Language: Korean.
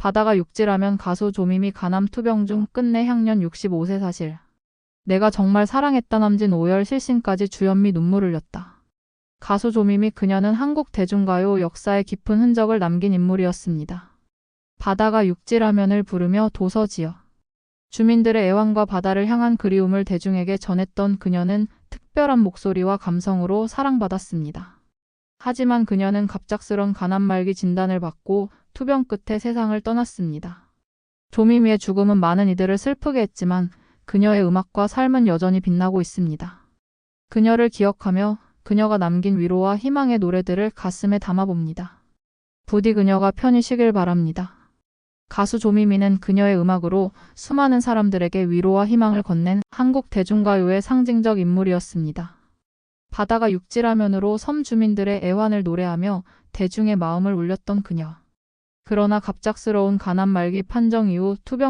바다가 육지라면 가수 조미미 가남 투병 중 끝내 향년 65세 사실. 내가 정말 사랑했다 남진 오열 실신까지 주연미 눈물 흘렸다. 가수 조미미 그녀는 한국 대중가요 역사에 깊은 흔적을 남긴 인물이었습니다. 바다가 육지라면을 부르며 도서지어. 주민들의 애완과 바다를 향한 그리움을 대중에게 전했던 그녀는 특별한 목소리와 감성으로 사랑받았습니다. 하지만 그녀는 갑작스런 간암말기 진단을 받고 투병 끝에 세상을 떠났습니다. 조미미의 죽음은 많은 이들을 슬프게 했지만 그녀의 음악과 삶은 여전히 빛나고 있습니다. 그녀를 기억하며 그녀가 남긴 위로와 희망의 노래들을 가슴에 담아봅니다. 부디 그녀가 편히 쉬길 바랍니다. 가수 조미미는 그녀의 음악으로 수많은 사람들에게 위로와 희망을 건넨 한국 대중가요의 상징적 인물이었습니다. 바다가 육지라면으로 섬 주민들의 애환을 노래하며 대중의 마음을 울렸던 그녀. 그러나 갑작스러운 가난 말기 판정 이후 투병